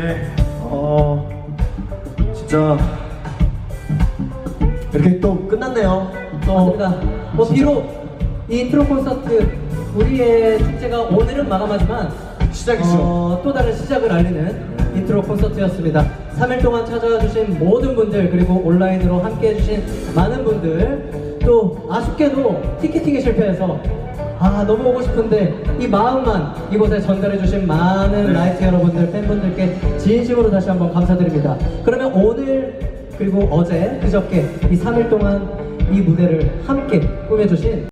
네, 어, 진짜 이렇게 또 끝났네요. 또 맞습니다. 뭐 비록 이 인트로 콘서트 우리의 축제가 오늘은 마감하지만 시작이죠. 어, 또 다른 시작을 알리는 인트로 콘서트였습니다. 3일 동안 찾아와 주신 모든 분들 그리고 온라인으로 함께 해주신 많은 분들 또 아쉽게도 티켓팅에 실패해서 아 너무 오고 싶은데 이 마음만 이곳에 전달해 주신 많은 라이트 여러분들 팬분들께 진심으로 다시 한번 감사드립니다. 그러면 오늘 그리고 어제 그저께 이 3일 동안 이 무대를 함께 꾸며주신